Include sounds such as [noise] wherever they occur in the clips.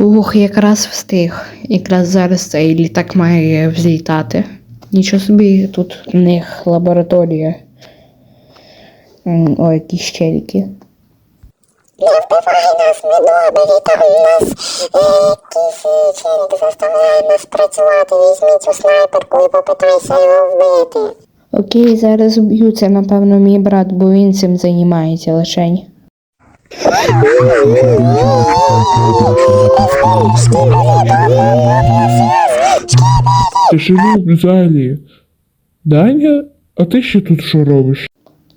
Ух, якраз встиг. Якраз зараз цей літак має взлітати. Нічого собі, тут в них лабораторія. М, Ой, якісь щеліки. Не вбивай нас, там у нас е, якийсь е, челік заставляє нас працювати. Візьміть цю снайперку і попитайся його вбити. Окей, зараз б'ю, це, напевно, мій брат, бо він цим займається лишень. Ти живу в залі. Даня, а ти ще тут що робиш?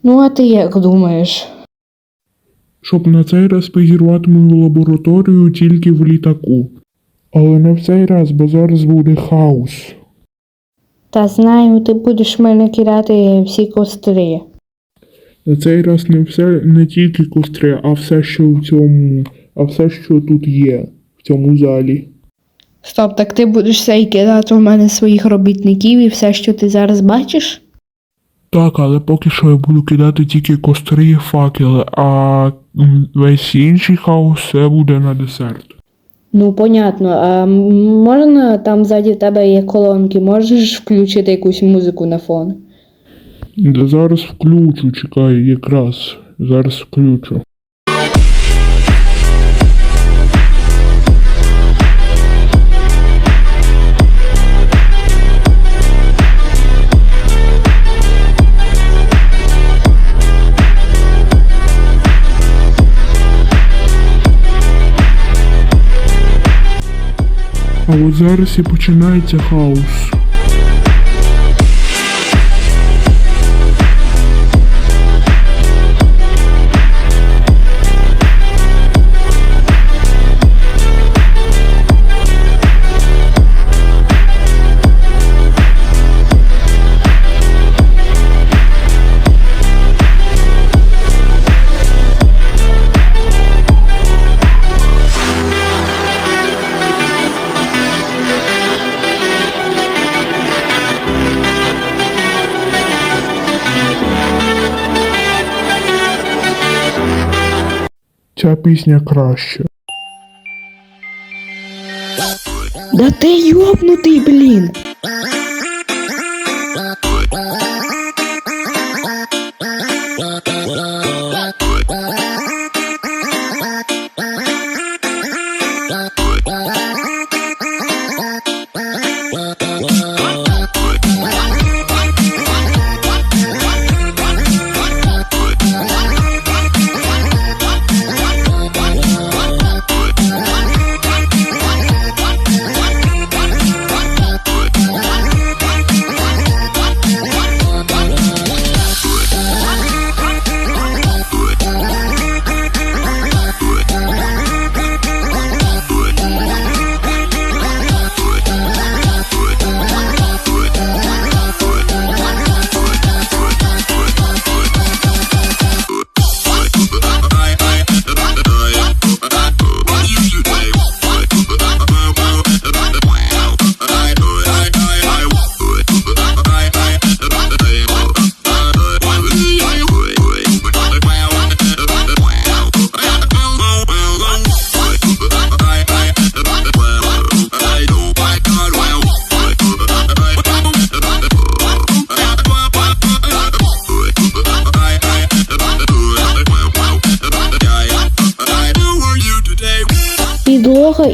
Ну, а ти як думаєш? Щоб на цей раз підірвати мою лабораторію тільки в літаку. Але не в цей раз, бо зараз буде хаос. Та знаю, ти будеш мене кидати всі костри. На цей раз не все не тільки костри, а все, що в цьому, а все, що тут є, в цьому залі. Стоп, так ти будеш все і кидати в мене своїх робітників і все, що ти зараз бачиш? Так, але поки що я буду кидати тільки костри і факели, а весь інший хаос все буде на десерт. Ну, понятно. А можна там ззаді в тебе є колонки, можеш включити якусь музику на фон? Да зараз включу, чекай, якраз. Зараз включу. А от зараз і починається хаос. Ця пісня краще. Да ти йобнутий, блін!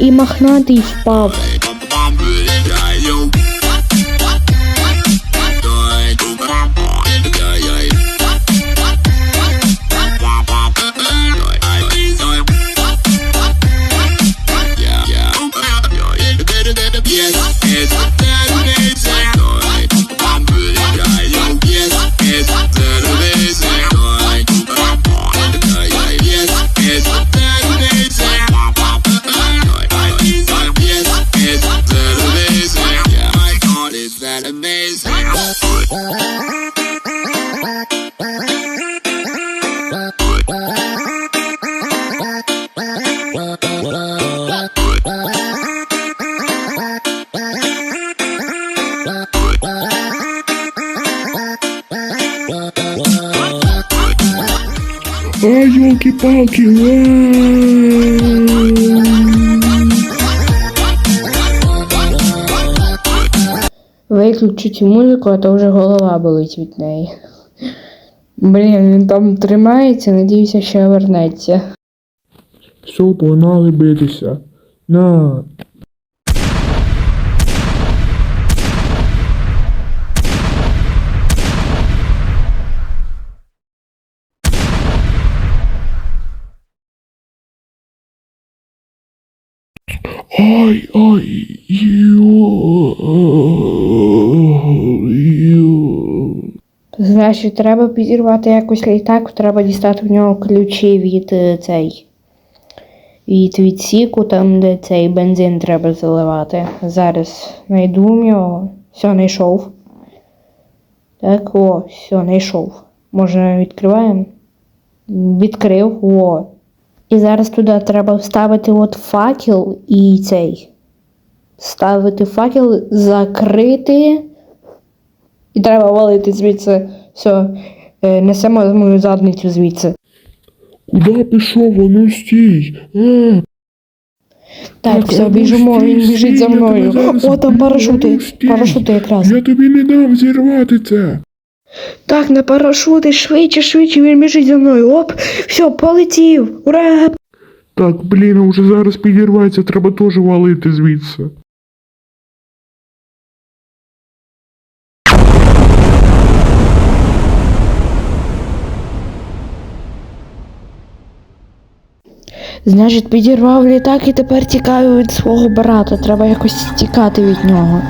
І мохнатий впав. Виключу цю музику, а то вже голова болить від неї. Блін, він там тримається, надіюся, ще вернеться. Все, погнали битися. На. Ой, ой, ю, Значить, треба підірвати якось літак, треба дістати в нього ключі від е, цей. Від відсіку, там, де цей бензин треба заливати. Зараз знайду в нього. Все, знайшов. Так, о, все, знайшов. Може, відкриваємо? Відкрив, о. І зараз туди треба вставити от факел і цей. Ставити факел, закрити. І треба валити звідси. Все, несемо мою задницю звідси. Куда пішов? А ну стій. А, Так, Так, все, ну біжимо, він біжить за мною. О, там парашути. Парашути якраз. Я тобі не дам зірвати це. Так, на парашути, швидше, швидше, він біжить за мною. Оп, все, полетів. Ура! Так, блін, уже зараз підірветься, треба теж валити звідси. Значить, підірвав літак і тепер тікаю від свого брата. Треба якось тікати від нього.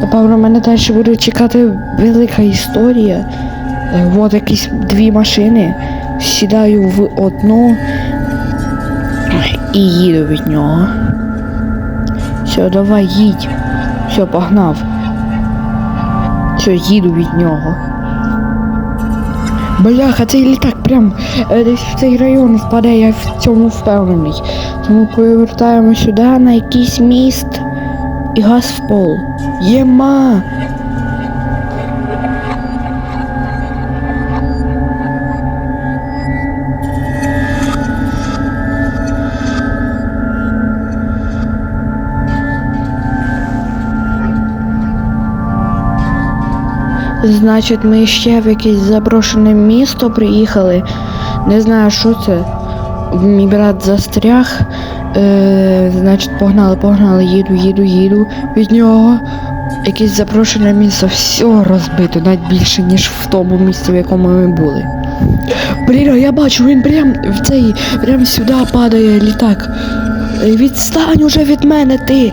Напевно, мене далі буде чекати велика історія. Е, От якісь дві машини. Сідаю в одну і їду від нього. Все, давай, їдь. Все, погнав. Все, їду від нього. Бляха, цей літак прям е, десь в цей район впаде, я в цьому впевнений. Тому повертаємо сюди на якийсь міст і газ в пол. Єма! Значить, ми ще в якесь заброшене місто приїхали. Не знаю, що це. Мій брат застряг. Е, значить, погнали, погнали, їду, їду, їду від нього. Якесь заброшене місто, все розбито, навіть більше, ніж в тому місці, в якому ми були. Блін, я бачу, він прям в цей, прям сюди падає літак. Відстань уже від мене ти.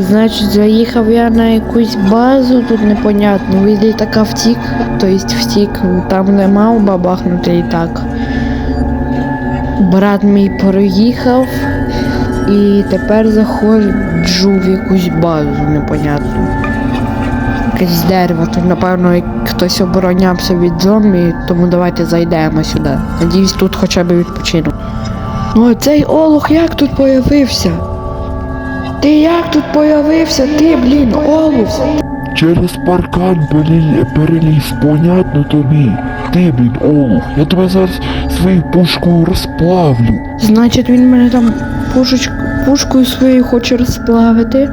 Значить, заїхав я на якусь базу, тут непонятно. Від літака втік, тобто втік, там не мав бабахнути літак. Брат мій проїхав і тепер заходжу в якусь базу непонятну. Якесь дерево, тут, напевно, хтось оборонявся від зомбі, тому давайте зайдемо сюди. Надіюсь, тут хоча б відпочину. Ну а цей олух як тут появився? Ти як тут появився? Ти, блін, олух! Через паркан переліз, понятно тобі. Ти, блін, олух, я тебе зараз своєю пушкою розплавлю. Значить, він мене там пушеч... пушкою своєю хоче розплавити.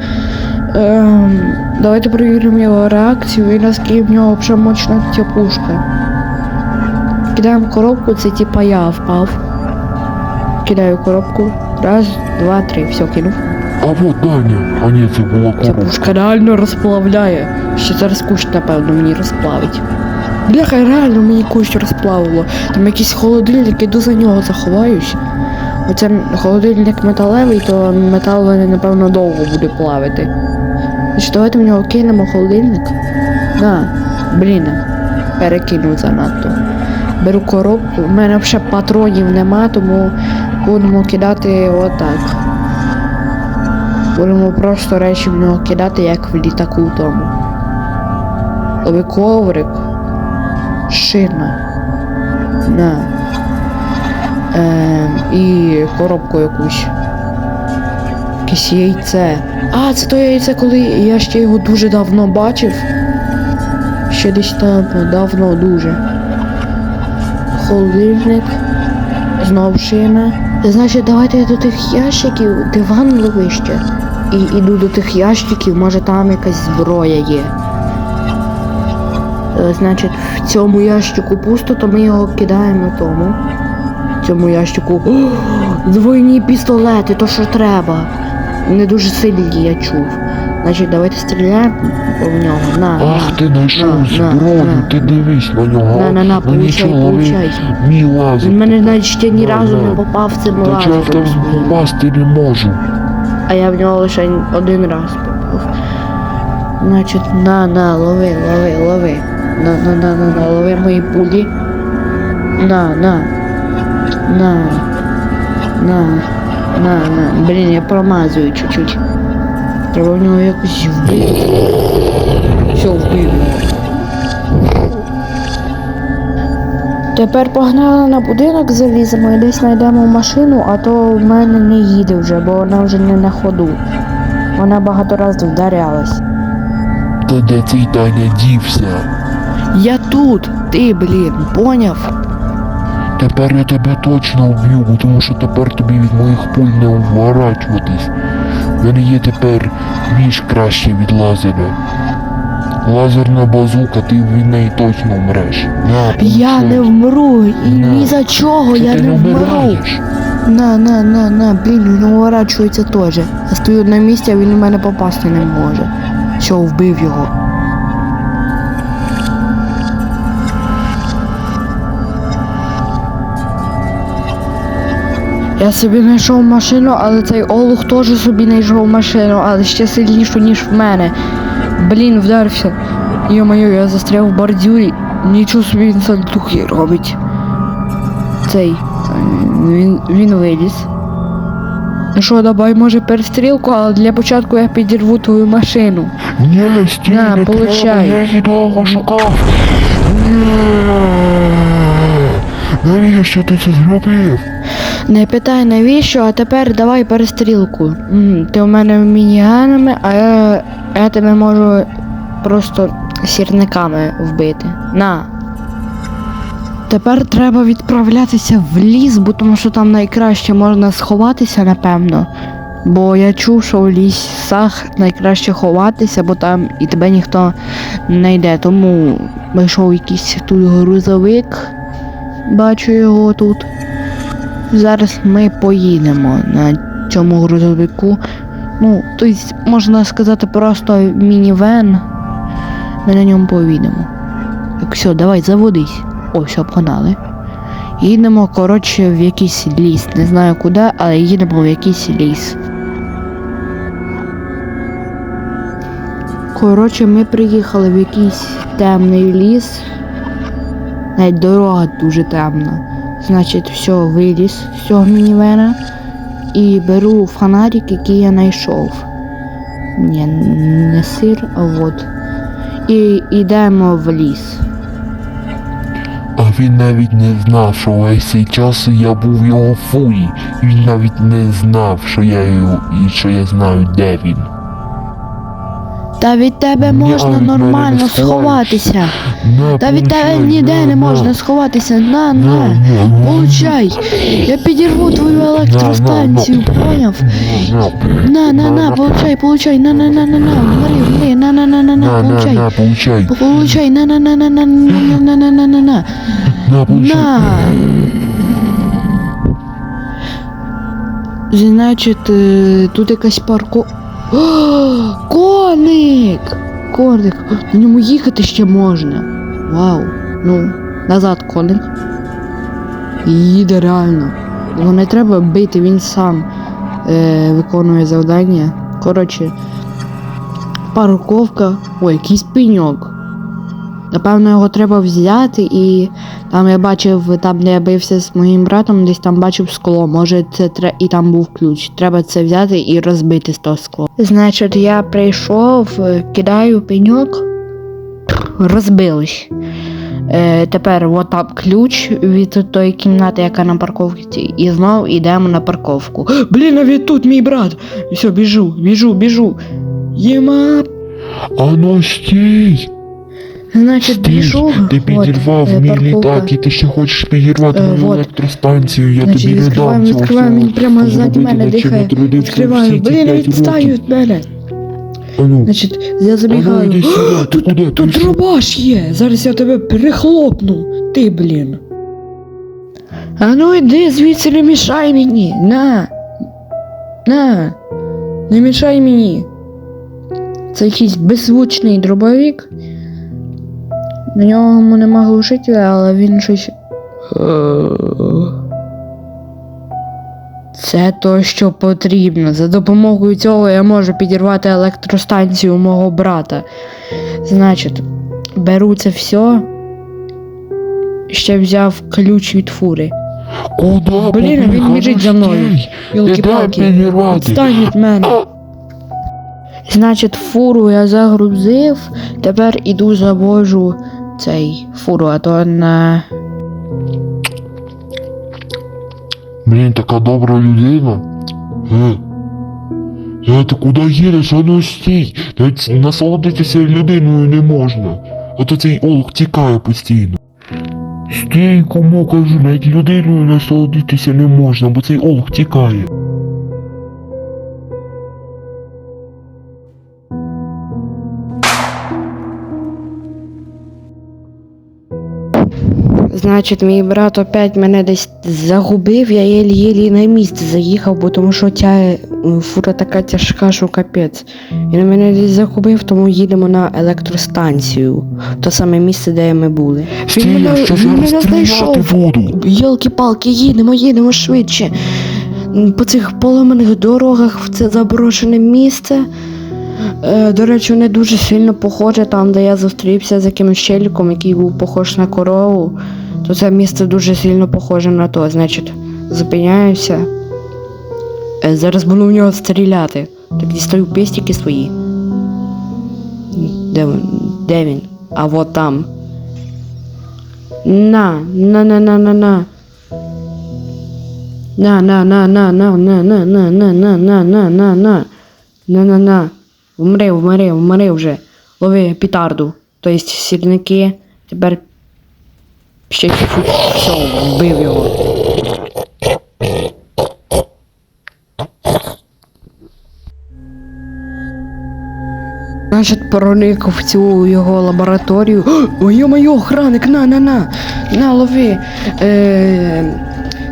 Ем, давайте перевіримо його реакцію і наскільки в нього вже мощна ця пушка. Кидаємо коробку, це типа я впав. Кидаю коробку. Раз, два, три. Все, кинув. А вот Даня. А ні, це була коробка. реально розплавляє. Ще зараз кущ, напевно, мені розплавить. Бляха, реально мені кущ розплавило. Там якийсь холодильник, іду за нього заховаюсь. Оце холодильник металевий, то метал напевно, довго буде плавити. Значить, давайте в нього кинемо холодильник. На, блін, перекинув занадто. Беру коробку. У мене ще патронів нема, тому будемо кидати отак. Будемо просто речі в нього кидати, як в літаку тому. Лови коврик. Шина. На. Ем, і коробку якусь. Якесь яйце. А, це то яйце, коли я ще його дуже давно бачив. Ще десь там давно дуже. Холодильник. Знов шина. Значить, давайте до тих ящиків диван ловище. І іду до тих ящиків, може там якась зброя є. Е, Значить, в цьому ящику пусто, то ми його кидаємо тому. В цьому ящику. О, двойні пістолети, то що треба. Вони дуже сильні, я чув. Значить, давайте стріляємо в нього. На. Ах, ти знайшов на, зброю, на. ти дивись на нього. На, на, на, получай, нічого, получай. мій лазер. Він мене навіть ще ні На, разу на. не попав цим Та чого я в тебе лазером. попасти не можу. А я в нього лише один раз попав. Значить, на, на, лови, лови, лови. На, на, на, на, на, лови мої пулі. На, на. На. На. На, на. Блін, я промазую чуть-чуть. Треба в нього якось вбити. Все, вбив. Тепер погнали на будинок, заліземо і десь знайдемо машину, а то в мене не їде вже, бо вона вже не на ходу. Вона багато разів вдарялась. Та де цей Таня дівся? Я тут, ти, блін, поняв? Тепер я тебе точно вб'ю, бо тому що тепер тобі від моїх пуль не уворачуватись. В мене є тепер ніж краще від лазера. Лазерна базука, ти від неї точно вмреш. На, Я не вмру, і На. ні за чого Чи я ти не вмру. На, на, на, на, блін, він уворачується теж. Я стою на місці, а він у мене попасти не може. Все, вбив його. Я собі знайшов машину, але цей олух теж собі знайшов машину, але ще сильнішу, ніж в мене. Блін, вдарився. Йо-моє, я застряв в бордюрі. Нічого собі він сальтухи робить. Цей. Він, він виліз. Ну що, давай, може, перестрілку, але для початку я підірву твою машину. Ні, стій, На, не получай. треба, я її довго шукав. Ні. Навіщо ти це зробив? Не питай навіщо, а тепер давай перестрілку. Ти у мене мініганами, а я, я тебе можу просто сірниками вбити. На. Тепер треба відправлятися в ліс, бо тому що там найкраще можна сховатися, напевно. Бо я чув, що в лісах найкраще ховатися, бо там і тебе ніхто не йде. Тому вийшов якийсь тут грузовик. Бачу його тут. Зараз ми поїдемо на цьому грузовику. Ну, тобто, можна сказати, просто мінівен. Ми на ньому поїдемо. Так, все, давай, заводись. О, все, погнали. Їдемо, коротше, в якийсь ліс. Не знаю куди, але їдемо в якийсь ліс. Коротше, ми приїхали в якийсь темний ліс. Навіть дорога дуже темна. Значить, все, виліз з цього мінівена і беру фонарик, який я знайшов. Ні, не сир, а вот. І йдемо в ліс. А він навіть не знав, що весь цей час я був його фурі. Він навіть не знав, що я що я знаю, де він. Та від тебе можна нормально сховатися. Та від тебе ніде не на. можна сховатися. На, На, Получай. Я підірву твою електростанцію, поняв? На, На, на, получай, получай, на, на, на, на, на, вмри, вмри, на, на, на, на, на, получай. получай. На, на, на, на, на, на, на, на, на, на, на. На, Значить, е, тут якась парко. Коник! Коник! На ньому їхати ще можна. Вау. Ну, назад коник. Їде реально. Його не треба бити, він сам е, виконує завдання. Коротше, парковка. Ой, якийсь пеньок. Напевно, його треба взяти і там я бачив, там, де я бився з моїм братом, десь там бачив скло. Може, це тре... і там був ключ. Треба це взяти і розбити з того скло. Значить, я прийшов, кидаю пеньок, розбилось. Е, тепер от там ключ від тої кімнати, яка на парковці, і знов йдемо на парковку. Блін, а від тут мій брат. Все, біжу, біжу, біжу. Єма. А стій! Значить, Стій! біжу. Ти От, підірвав е, мій парковка. літак і ти ще хочеш підірвати Е, мою вот. електростанцію, я Значить, тобі не відкриваємо, дам цього відкриваємо, всього. він прямо Зробити, ззаді мене на чому дихає. трудився Відкриваю. ці Блін, п'ять відстаю років. від мене. А ну, Значить, я забігаю. йди сюди, ти Тут, куди? Тут що? дробаш є. Зараз я тебе перехлопну. Ти, блін. А ну йди звідси не мішай мені. На. На. Не мішай мені. Це якийсь беззвучний дробовик. На ньому нема глушителя, але він щось. Це то, що потрібно. За допомогою цього я можу підірвати електростанцію мого брата. Значить, беру це все. Ще взяв ключ від фури. Куди? Блін, він біжить ну за мною. Йолки-палки. Відстань від мене. Значить, фуру я загрузив, тепер іду завожу цей фуру, а то на. Блін, така добра людина. Е. Е, ти куди їдеш? А ну стій! Навіть насолодитися людиною не можна. А то цей олух тікає постійно. Стій, кому кажу, навіть людиною насолодитися не можна, бо цей олух тікає. Значить, мій брат опять мене десь загубив, я єлі-єлі на місце заїхав, бо тому що ця е, фура така тяжка, що капець. Він мене десь загубив, тому їдемо на електростанцію. То саме місце, де ми були. Я ще зараз стріляти буду. Йолки-палки, їдемо, їдемо швидше. По цих поломаних дорогах в це заброшене місце. Е, до речі, не дуже сильно похоже там, де я зустрівся з якимось челіком, який був похож на корову. То це місце дуже сильно похоже на то. Значить, зупиняюся. Е, зараз буду в нього стріляти. Так дістаю пестики свої. Де, він? де він? А вот там. На, на, на, на, на, на. На, на, на, на, на, на, на, на, на, на, на, на, на, на. На, на, на. Вмри, вмри вже. Лови пітарду. Тобто сірники. Тепер ще чуть-чуть. Все, вбив його. Значить, проник в цю його лабораторію. [gasps] Ой, моє охранник, на, на, на, на, лови. Е,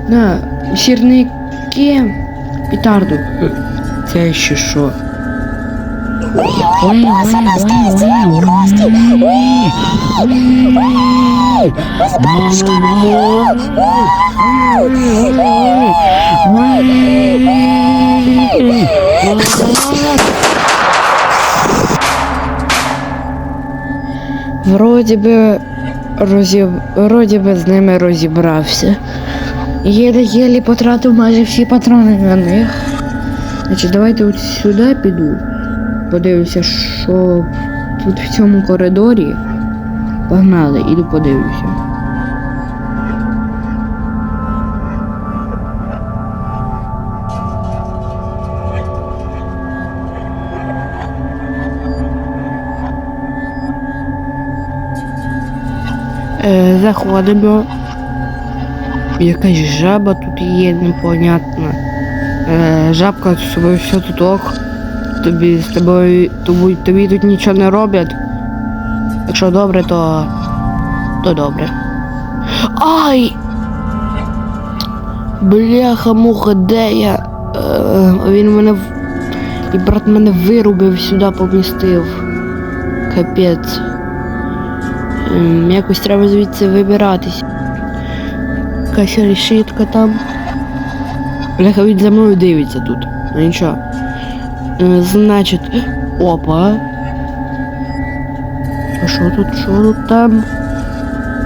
на, сірники, пітарду. Це ще що? Ой, ой, ой, ой, Вроді би розіб... Вроді би з ними розібрався. Єлі-єлі потратив майже всі патрони на них. Значить, давайте от сюди піду. Подивлюся, що тут в цьому коридорі. Погнали, іду подивлюся. Е, заходимо. Якась жаба тут є, непонятна. Е, жабка з собою все тут ок. Тобі з тобою тобі, тобі тут нічого не роблять. Якщо добре, то. то добре. Ай! Бляха муха, де я? Е, він мене. І брат мене вирубив сюди помістив. Капець. Ем, якось треба звідси вибиратись. Якась решітка там. Бляха він за мною дивиться тут. Ну нічого. Е, Значить. Опа. А що тут? Що тут там?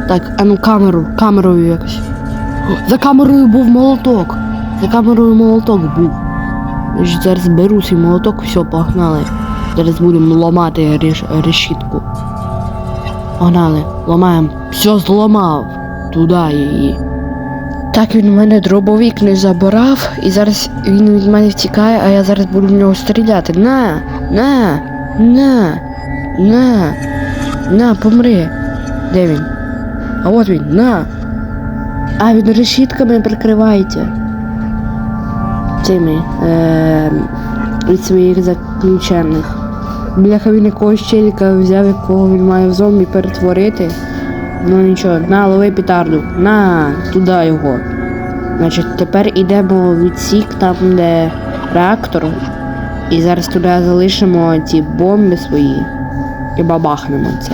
Так, а ну камеру, камерою якось. За камерою був молоток. За камерою молоток був. Значить, зараз беру свій молоток, все, погнали. Зараз будемо ламати реш... решітку. Погнали, ламаємо. Все зламав. Туди її. Так він у мене дробовик не забирав, і зараз він від мене втікає, а я зараз буду в нього стріляти. На, на, на, на, на, помри. Де він? А от він, на. А, він решітками прикривається. Цими е, від своїх заключених. Бляха він якогось челіка взяв, якого він має в зомбі перетворити. Ну нічого, на, лови петарду. На, туди його. Значить, тепер йдемо відсік там, де реактор. І зараз туди залишимо ці бомби свої і бабахнемо це.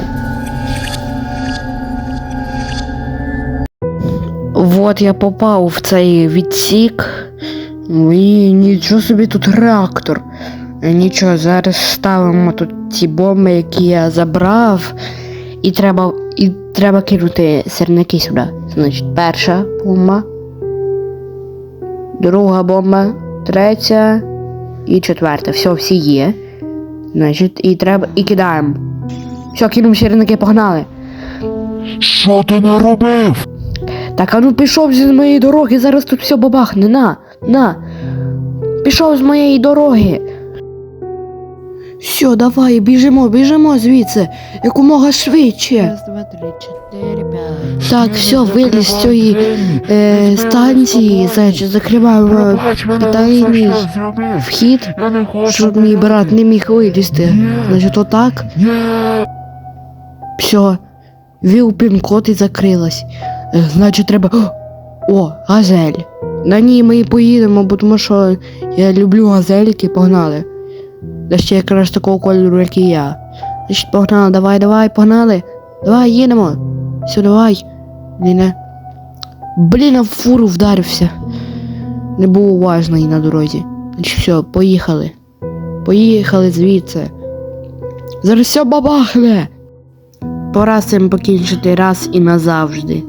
Вот я попав в цей відсік. І нічого собі тут реактор. Нічого, зараз ставимо тут ці бомби, які я забрав. І треба, і треба кинути сірники сюди. Значить, перша бомба. Друга бомба, третя і четверта. Все, всі є. Значить, і треба. І кидаємо. Все, кинув сірники, погнали. Що ти наробив? Так, а ну пішов з моєї дороги, зараз тут все бабахне. На, на. Пішов з моєї дороги. Все, давай, біжимо, біжимо звідси. Якомога швидше. Раз, два, три, чотири, п'ять. Так, все, виліз з цієї е, станції, значить, закриваємо тайний вхід, щоб мій брат не міг вилізти. Значить, отак. Все. Ввів пін-код і закрилась. Е, Значить, треба. О, газель. На ній ми і поїдемо, бо тому що я люблю газельки, погнали. Та ще якраз такого кольору, як і я. Значить, погнали, давай, давай, погнали. Давай, їдемо. Все, давай. Блін, Блін, в фуру вдарився. Не був уважний на дорозі. Значить, все, поїхали. Поїхали звідси. Зараз все бабахне. Пора з цим покінчити раз і назавжди.